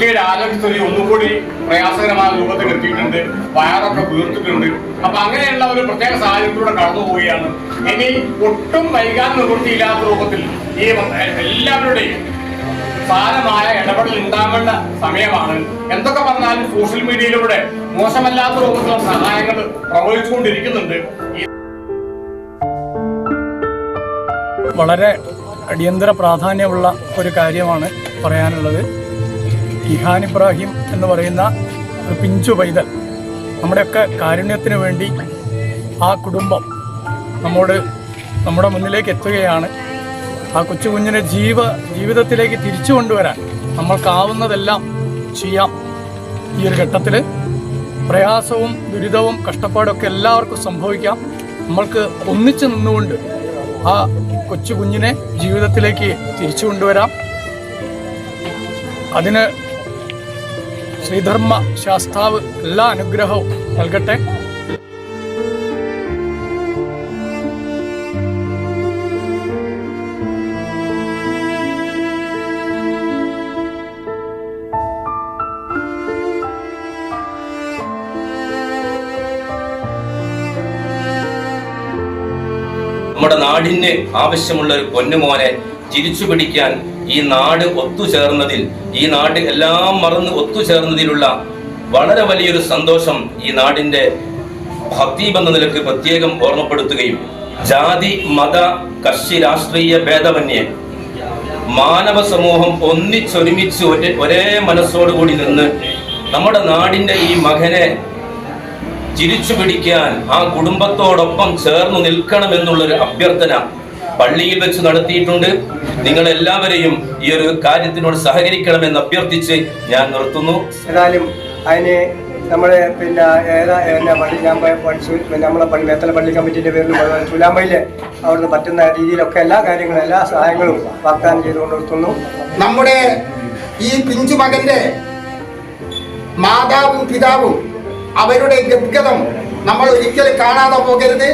കുട്ടിയുടെ ആരോഗ്യസ്ഥിതി ഒന്നുകൂടി പ്രയാസകരമായ രൂപത്തിൽ എത്തിയിട്ടുണ്ട്. വയറൊക്കെ വീർത്തിട്ടുണ്ട്. അപ്പൊ അങ്ങനെയുള്ള ഒരു പ്രത്യേക സാഹചര്യത്തിലൂടെ കടന്നു പോവുകയാണ്. ഇനി ഒട്ടും വൈകാൻ നിവൃത്തിയില്ലാത്ത രൂപത്തിൽ ഈ എല്ലാവരുടെയും സാരമായ ഇടപെടൽ ഉണ്ടാകേണ്ട സമയമാണ്. എന്തൊക്കെ പറഞ്ഞാലും സോഷ്യൽ മീഡിയയിലൂടെ മോശമല്ലാത്ത രൂപത്തിലുള്ള സഹായങ്ങൾ പ്രവഹിച്ചുകൊണ്ടിരിക്കുന്നുണ്ട്. വളരെ അടിയന്തര പ്രാധാന്യമുള്ള ഒരു കാര്യമാണ് പറയാനുള്ളത്. ഇഹാൻ ഇബ്രാഹിം എന്ന് പറയുന്ന ഒരു പിഞ്ചു പൈതൽ. നമ്മുടെയൊക്കെ കാരുണ്യത്തിന് വേണ്ടി ആ കുടുംബം നമ്മോട് നമ്മുടെ മുന്നിലേക്ക് എത്തുകയാണ്. ആ കൊച്ചു കുഞ്ഞിനെ ജീവ ജീവിതത്തിലേക്ക് തിരിച്ചു കൊണ്ടുവരാൻ നമ്മൾക്കാവുന്നതെല്ലാം ചെയ്യാം. ഈ ഒരു ഘട്ടത്തിൽ പ്രയാസവും ദുരിതവും കഷ്ടപ്പാടൊക്കെ എല്ലാവർക്കും സംഭവിക്കാം. നമ്മൾക്ക് ഒന്നിച്ചു നിന്നുകൊണ്ട് ആ കൊച്ചു കുഞ്ഞിനെ ജീവിതത്തിലേക്ക് തിരിച്ചു കൊണ്ടുവരാം. അതിന് ശ്രീധർമ്മ ശാസ്താവ് എല്ലാ അനുഗ്രഹവും നൽകട്ടെ. നമ്മുടെ നാടിന് ആവശ്യമുള്ള ഒരു പൊന്നുമോനെ തിരിച്ചു പിടിക്കാൻ ഈ നാട് ഒത്തുചേർന്നതിൽ ഈ നാട് എല്ലാം മറന്ന് ഒത്തുചേർന്നതിലുള്ള വളരെ വലിയൊരു സന്തോഷം ഈ നാടിന്റെ ഹത്തീബ് നിലയ്ക്ക് പ്രത്യേകം ഓർമ്മപ്പെടുത്തുകയും ജാതി മത കക്ഷി രാഷ്ട്രീയ ഭേദമന്യേ മാനവ സമൂഹം ഒന്നിച്ചൊരുമിച്ച് ഒരേ ഒരേ മനസ്സോടുകൂടി നിന്ന് നമ്മുടെ നാടിന്റെ ഈ മകനെ ചിരിച്ചു പിടിക്കാൻ ആ കുടുംബത്തോടൊപ്പം ചേർന്ന് നിൽക്കണമെന്നുള്ളൊരു അഭ്യർത്ഥന പള്ളിയിൽ വെച്ച് നടത്തിയിട്ടുണ്ട്. നിങ്ങൾ എല്ലാവരെയും ഈ ഒരു കാര്യത്തിനോട് സഹകരിക്കണമെന്ന് അഭ്യർത്ഥിച്ച് ഞാൻ നിർത്തുന്നു. ഏതായാലും അതിന് നമ്മുടെ പിന്നെ ഏതാ എന്നാ പള്ളി ഞാൻ നമ്മളെ പള്ളി മേത്തല പള്ളി കമ്മിറ്റിന്റെ പേരിലും അതുപോലെ ചുലാമ്പയിലെ അവിടുന്ന് പറ്റുന്ന രീതിയിലൊക്കെ എല്ലാ കാര്യങ്ങളും എല്ലാ സഹായങ്ങളും വാഗ്ദാനം ചെയ്തുകൊണ്ട് നിർത്തുന്നു. നമ്മുടെ ഈ പിഞ്ചു മകന്റെ മാതാവും പിതാവും അവരുടെ ഗദ്ഗതം നമ്മൾ ഒരിക്കലും കാണാതെ പോകരുത്.